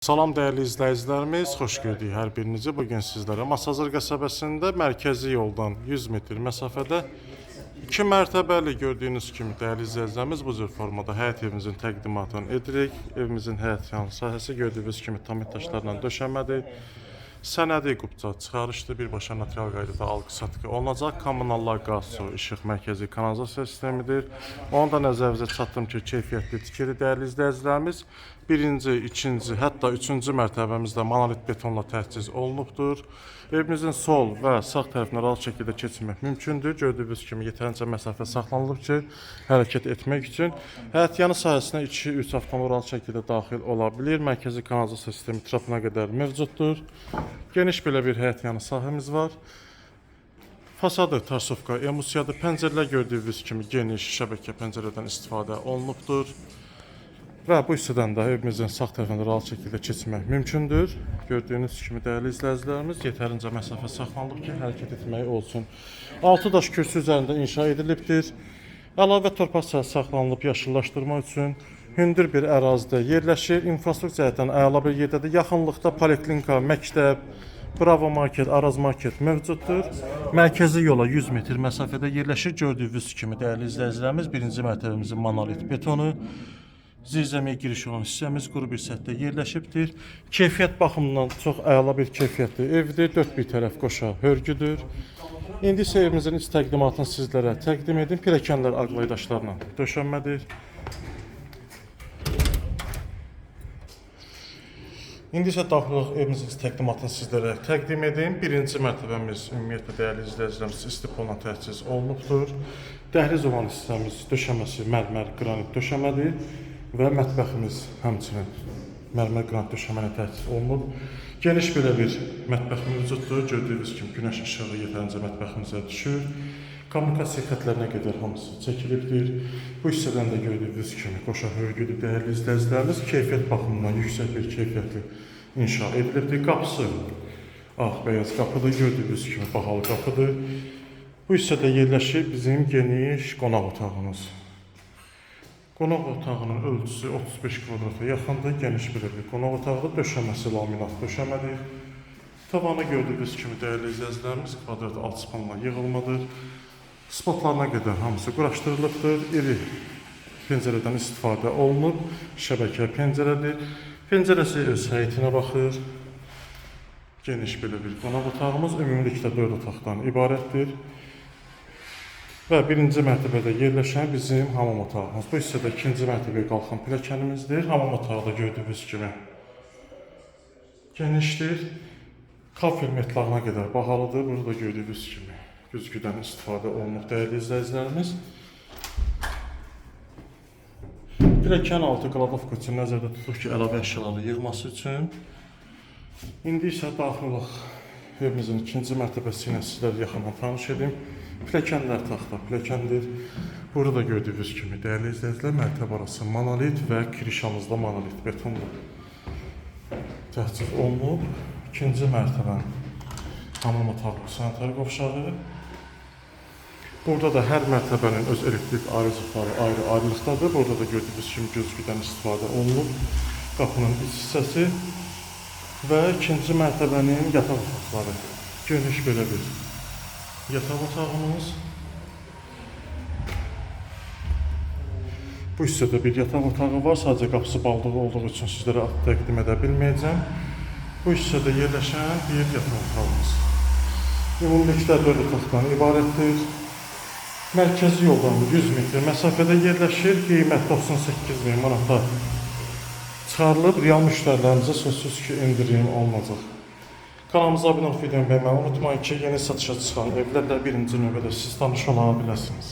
Salam dəyərli izləyicilərimiz, xoş gördük hər birinizi. Bu gün sizlərə Masazır qəsəbəsində mərkəzi yoldan 100 metr məsafədə 2 mərtəbəli gördüyünüz kimi dəyərli izləyicilərimiz bu cür formada həyət evimizin təqdimatını edirik. Evimizin həyət yanı sahəsi gördüyünüz kimi tam daşlarla döşənmədir. Sənədi qubca çıxarışdır, birbaşa notarial qaydada alqı-satqı olunacaq. Kommunallar, qaz, su, işıq mərkəzi kanalizasiya sistemidir. Onu da nəzərinizə çatdım ki, keyfiyyətli tikili dəyərli izləyicilərimiz. Birinci, ikinci, hətta üçüncü mərtəbəmizdə monolit betonla təchiz olunubdur. Evimizin sol və sağ tərəfinə rahat şəkildə keçmək mümkündür. Gördüyünüz kimi yetərincə məsafə saxlanılıb ki, hərəkət etmək üçün. Həyət yanı sahəsinə 2-3 avtomobil rahat şəkildə daxil ola bilir. Mərkəzi kanalizasiya sistemi trapına qədər mövcuddur. Geniş belə bir həyət yanı sahəmiz var. Fasadı tarsovka emulsiyadır. Pəncərələr gördüyünüz kimi geniş şəbəkə pəncərədən istifadə olunubdur. Və bu hissədən də evimizin sağ tərəfində rahat şəkildə keçmək mümkündür. Gördüyünüz kimi dəyərli izləyicilərimiz yetərincə məsafə saxlanılıb ki, hərəkət etmək olsun. 6 daş kürsü üzərində inşa edilibdir. Əlavə torpaq saxlanılıb yaşıllaşdırma üçün hündür bir ərazidə yerləşir. İnfrastruktur cəhətdən əla bir yerdədir. Yaxınlıqda poliklinika, məktəb, Bravo Market, Araz Market mövcuddur. Mərkəzi yola 100 metr məsafədə yerləşir. Gördüyünüz kimi dəyərli izləyicilərimiz, birinci mərtəbəmizin monolit betonu, zirzəmiyə giriş olan hissəmiz quru bir səthdə yerləşibdir. Keyfiyyət baxımından çox əla bir keyfiyyətli evdir. Dörd bir tərəf qoşa hörgüdür. İndi isə evimizin iç təqdimatını sizlərə təqdim edim. Pirəkənlər ağlay daşlarla döşənmədir. İndi isə daxil evimizin təqdimatını sizlərə təqdim edim. Birinci mərtəbəmiz ümumiyyətlə dəyərli izləyicilərimiz istipola təchiz olunubdur. Dəhliz olan hissəmiz döşəməsi mərmər qranit döşəmədir və mətbəximiz həmçinin mərmər qranit döşəməni təchiz olunub. Geniş belə bir mətbəx mövcuddur. Gördüyünüz kimi günəş işığı yetərincə mətbəximizə düşür. Kommunikasiya xətlərinə qədər hamısı çəkilibdir. Bu hissədən də gördüyünüz kimi qoşa hörgüdür dəyərli izləyicilərimiz. Keyfiyyət baxımından yüksək bir keyfiyyətli inşa edilibdir. Qapısı ağ beyaz qapıdır. Gördüyünüz kimi bahalı qapıdır. Bu hissədə yerləşir bizim geniş qonaq otağımız. Qonaq otağının ölçüsü 35 kvadrata yaxındır. Geniş bir bir qonaq otağı, döşəməsi laminat döşəmədir. Tavanı gördüyünüz kimi dəyərli izləyicilərimiz kvadrat alçıpanla yığılmadır. Spotlarına qədər hamısı quraşdırılıbdır. İri pəncərədən istifadə olunub. Şəbəkə pəncərədir. Pəncərəsi öz həyətinə baxır. Geniş belə bir qonaq otağımız ümumilikdə 4 otaqdan ibarətdir. Və birinci mərtəbədə yerləşən bizim hamam otağımız. Bu hissədə ikinci mərtəbəyə qalxan pilləkənimizdir. Hamam otağı da gördüyünüz kimi genişdir. Kafel metlağına qədər bahalıdır. Burada gördüyünüz kimi güzgüdən istifadə olunub dəyərli izləyicilərimiz. Pilləkən altı qladovka üçün nəzərdə tutuq ki, əlavə əşyaları yığması üçün. İndi isə daxilıq evimizin ikinci mərtəbəsi ilə sizlərə yaxından tanış edim. Pilləkənlər taxta pilləkəndir. Burada da gördüyünüz kimi dəyərli izləyicilər mərtəbə arası monolit və kirişamızda monolit betonla təchiz olunub. İkinci mərtəbə hamam otağı, sanitar qovşağı. Burada da hər mərtəbənin öz elektrik ayrıcılıqları ayrı ayrılıqdadır. Burada da gördüyünüz kimi gözgüdən istifadə olunub. Qapının iç hissəsi və ikinci mərtəbənin yataq otaqları. Geniş belə bir yataq otağımız. Bu hissədə bir yataq otağı var. Sadəcə qapısı baldığı olduğu üçün sizlərə təqdim edə bilməyəcəm. Bu hissədə yerləşən bir yataq otağımız. Ümumilikdə 4 otaqdan ibarətdir. Mərkəzi yoldan 100 metr məsafədə yerləşir. Qiymət 98 min manata çıxarılıb. Real müştərilərimizə sözsüz ki, indirim olunacaq. Kanalımıza abunə olub videomu bəyənməyi unutmayın ki, yeni satışa çıxan evlərlə birinci növbədə siz tanış ola biləsiniz.